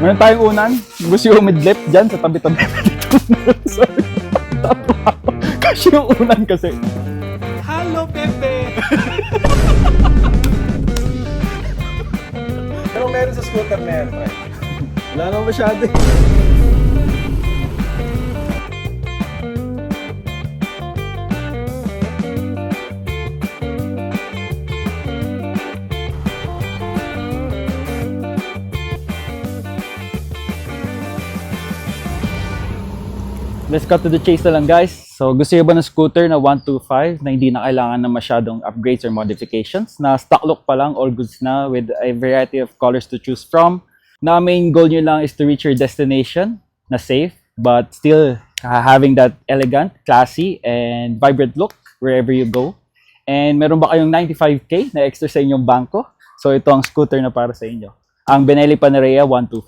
Meron tayong unan. Gusto yung umidlip dyan sa tabi-tabi. Sorry. Kasi yung unan kasi. Hello, Pepe! Pero meron sa scooter na yan, pre. Wala na masyado eh. Let's cut to the chase na lang guys. So gusto niyo ba ng scooter na 125 na hindi na kailangan ng masyadong upgrades or modifications? Na stock look pa lang, all goods na with a variety of colors to choose from. Na main goal nyo lang is to reach your destination na safe but still having that elegant, classy, and vibrant look wherever you go. And meron ba kayong 95k na extra sa inyong bangko? So ito ang scooter na para sa inyo. Ang Benelli Panarea 125.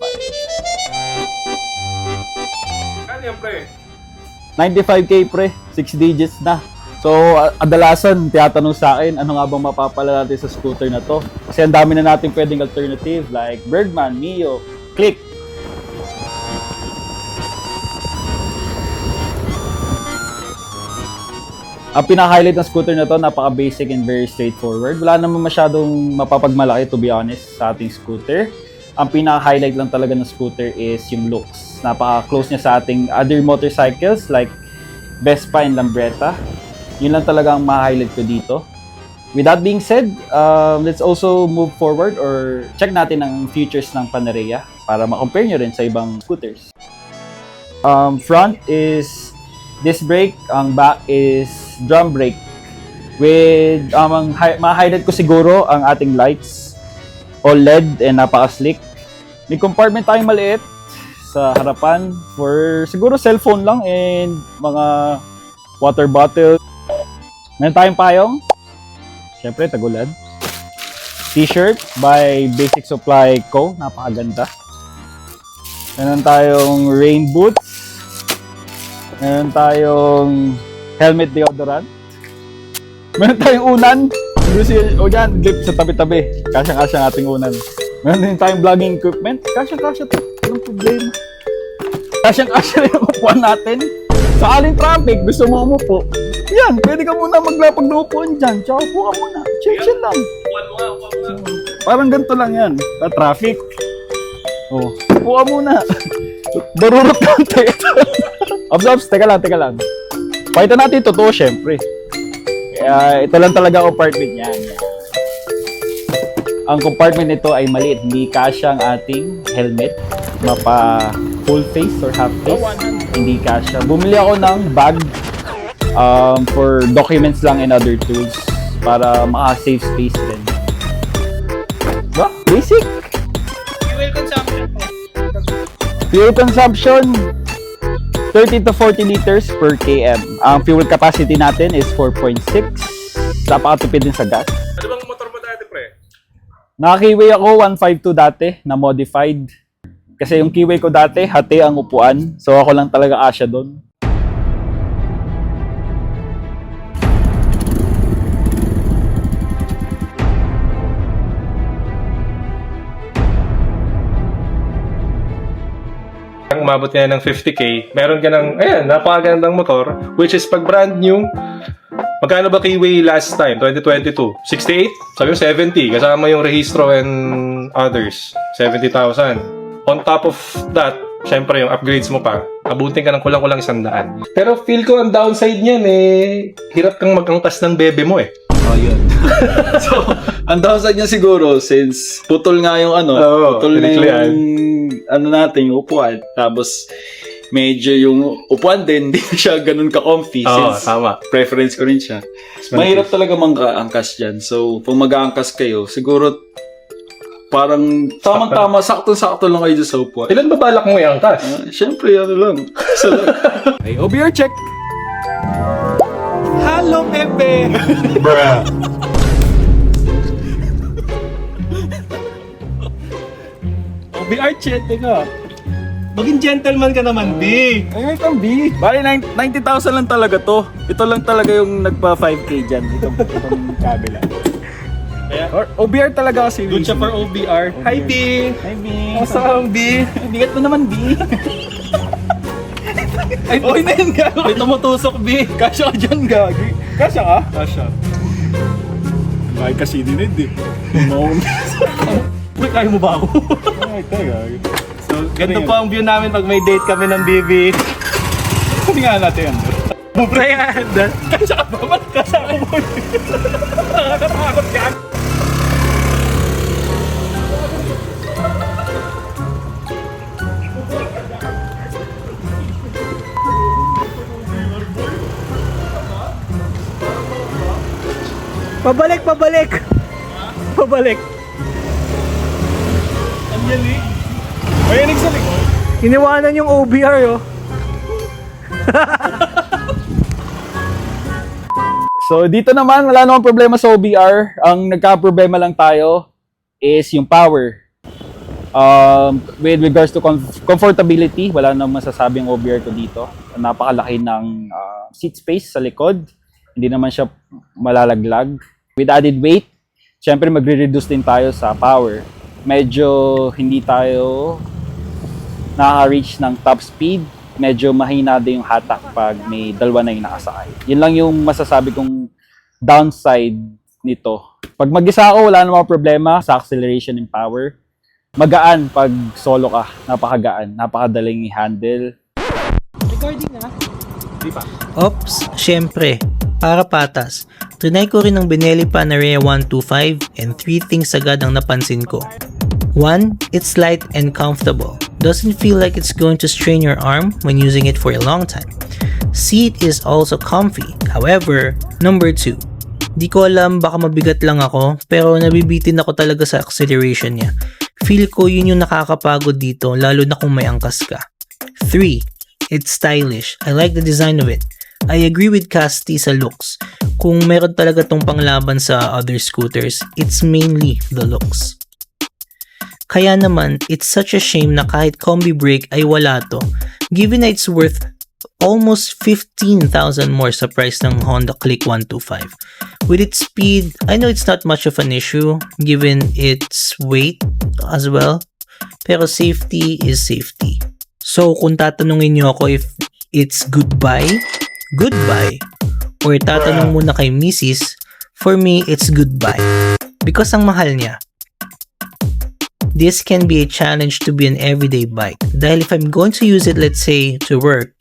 Ano yan, pre? 95k pre, 6 digits na. So, adalasan, tiyatanong sa akin, ano nga bang mapapala natin sa scooter na to? Kasi ang dami na natin pwedeng alternative like Birdman, Mio, Click. Ang pinaka-highlight ng scooter na to, napaka-basic and very straightforward. Wala naman masyadong mapapagmalaki to be honest sa ating scooter. Ang pinaka-highlight lang talaga ng scooter is yung looks. Napaka-close niya sa ating other motorcycles like Vespa and Lambretta. Yun lang talaga ang ma-highlight ko dito. With that being said, um, let's also move forward or check natin ang features ng Panarea para ma-compare nyo rin sa ibang scooters. Um, front is disc brake, ang back is drum brake. With um, ang hi- ma-highlight ko siguro ang ating lights, all LED and napaka-slick. May compartment tayong maliit sa harapan for siguro cellphone lang and mga water bottle. Meron tayong payong. Siyempre, tagulad. T-shirt by Basic Supply Co. Napakaganda. Meron tayong rain boots. Meron tayong helmet deodorant. Meron tayong unan. Gusto o yan, grip sa tabi-tabi. Kasya-kasya ang ating unan. Meron din tayong vlogging equipment. Kasya-kasya to. Walang problema. Kasyang-kasya rin ang upuan natin. Sa aling traffic, gusto mo umupo. Yan, pwede ka muna maglapag na upuan dyan. Tsaka upo ka muna. Chill-chill lang. Upuan mo nga, upuan mo nga. Parang ganito lang yan. Sa traffic. Oh, upo ka muna. Darurot ka ang teka. Ops, ops, teka lang, teka lang. Pakita natin totoo, syempre. Kaya ito lang talaga compartment niyan. Ang compartment nito ay maliit. Hindi kasya ang ating helmet. Mapa full face or half face. Hindi kasya. Bumili ako ng bag um, for documents lang and other tools para maka-save space din. Ba? Basic. Fuel consumption. Fuel consumption, 30 to 40 liters per km. Ang fuel capacity natin is 4.6. Napakatipid din sa gas. Ano bang motor mo dati, pre? Naka-Kiwi ako 152 dati na modified. Kasi yung Kiwi ko dati, hati ang upuan. So ako lang talaga asya doon. Umabot nga ng 50k, meron ka ng, ayan, napakagandang motor, which is pag brand new, magkano ba Kiwi last time, 2022? 68? Sabi mo 70, kasama yung rehistro and others, 70,000. On top of that, syempre yung upgrades mo pa, abutin ka ng kulang-kulang isang daan. Pero feel ko ang downside niyan eh, hirap kang magangkas ng bebe mo eh. Oh, yun. so, ang downside niya siguro, since putol nga yung ano, Oo, putol na piniklian. yung ano natin, yung upuan. Tapos, medyo yung upuan din, hindi na siya ganun ka-comfy Oo, since tama. preference ko rin siya. Mahirap talaga mangka-angkas dyan. So, kung mag-aangkas kayo, siguro parang tamang-tama, sakto-sakto lang kayo dyan sa upuan. Ilan ba balak mo i-angkas? Ah, Siyempre, ano lang. Isa lang. Hey, OBR check! Hello, Pepe! OBR check, teka. Maging gentleman ka naman, B. Ay, kang B. Bali, nine- 90,000 lang talaga to. Ito lang talaga yung nagpa 5K dyan. Itong, itong kabila. Kaya, Or, OBR talaga kasi. Good siya for OBR. Hi, B! Hi, B. Kamusta ka B? Bigat mo naman, B. Ay, okay na yun, gago. May tumutusok, B. Kasya ka dyan, gagi. Kasya ka? Kasha. Bakit kasi dinid eh. Maun. Uy, kaya mo ba ako? Ay, gagi. so, ganito Ano yun? po ang view namin pag may date kami ng BB. Hindi nga natin yan. Pre, handa. Kasha ka ba? Ba't kasha ko mo? Nakakatakot ka. Pabalik, pabalik. Pabalik. Andiyan eh. Mayanig sa likod. Iniwanan yung OBR, oh. So dito naman, wala namang problema sa OBR. Ang nagka-problema lang tayo is yung power. Um, with regards to com- comfortability, wala namang masasabing OBR ko dito. Napakalaki ng ah, seat space sa likod. Hindi naman siya malalaglag. With added weight, syempre magre-reduce din tayo sa power. Medyo hindi tayo nakaka-reach ng top speed, medyo mahina din yung hatak pag may dalawa na yung nakasakay. Yun lang yung masasabi kong downside nito. Pag mag-isa ako, wala namang problema sa acceleration and power. Magaan pag solo ka. Napakagaan. Napakadaling i-handle. Ops, syempre. Para patas. Trinay ko rin ang Benelli Panarea 125 and 3 things agad ang napansin ko. 1. It's light and comfortable. Doesn't feel like it's going to strain your arm when using it for a long time. Seat is also comfy. However, number 2. Di ko alam baka mabigat lang ako pero nabibitin ako talaga sa acceleration niya. Feel ko yun yung nakakapagod dito lalo na kung may angkas ka. 3. It's stylish. I like the design of it. I agree with Casti sa looks. Kung meron talaga tong panglaban sa other scooters, it's mainly the looks. Kaya naman, it's such a shame na kahit combi brake ay wala to, given na it's worth almost 15,000 more sa price ng Honda Click 125. With its speed, I know it's not much of an issue given its weight as well, pero safety is safety. So kung tatanungin niyo ako if it's goodbye, goodbye, or tatanong muna kay Mrs., for me, it's goodbye. Because ang mahal niya. This can be a challenge to be an everyday bike. Dahil if I'm going to use it, let's say, to work,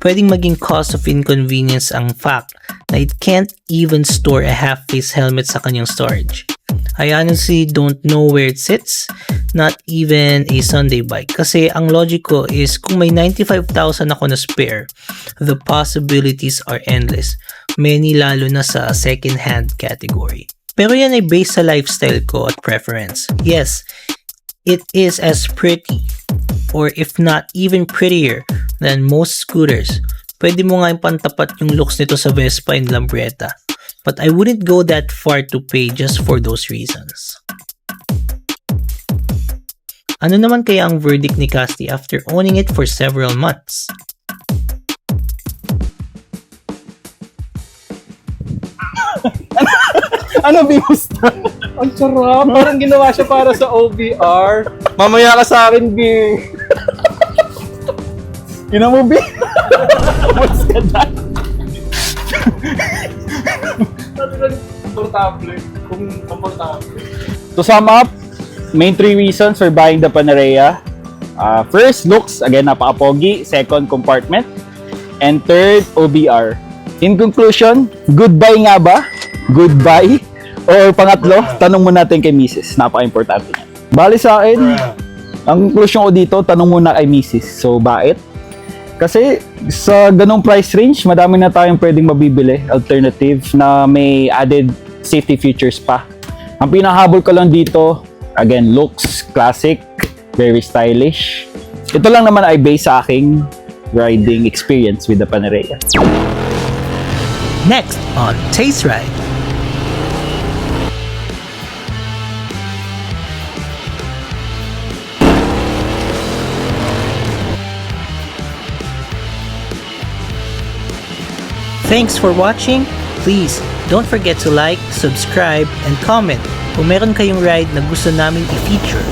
pwedeng maging cause of inconvenience ang fact na it can't even store a half-face helmet sa kanyang storage. I honestly don't know where it sits, not even a Sunday bike. Kasi ang logic ko is kung may 95,000 ako na spare, the possibilities are endless. Many lalo na sa second-hand category. Pero yan ay based sa lifestyle ko at preference. Yes, it is as pretty or if not even prettier than most scooters. Pwede mo nga yung pantapat yung looks nito sa Vespa and Lambretta. But I wouldn't go that far to pay just for those reasons. Ano naman kaya ang verdict ni Casti after owning it for several months? Ano, Bimusta? Ang sarap. Parang ginawa siya para sa OBR. Mamaya ka sa akin, B. Yun mo, B. What's ka dyan? Komportable. Kung komportable. To sum up, main three reasons for buying the Panarea. Uh, first, looks. Again, napaka-pogi. Second, compartment. And third, OBR. In conclusion, goodbye nga ba? Goodbye? Or pangatlo, tanong mo natin kay Mrs. Napaka-importante niya. Bali sa akin, ang conclusion ko dito, tanong muna kay Mrs. So, bakit? Kasi sa ganong price range, madami na tayong pwedeng mabibili, alternative na may added safety features pa. Ang pinahabol ko lang dito, again, looks, classic, very stylish. Ito lang naman ay based sa aking riding experience with the Panarea. Next on Taste Ride. Thanks for watching. Please don't forget to like, subscribe, and comment kung meron kayong ride na gusto namin i-feature.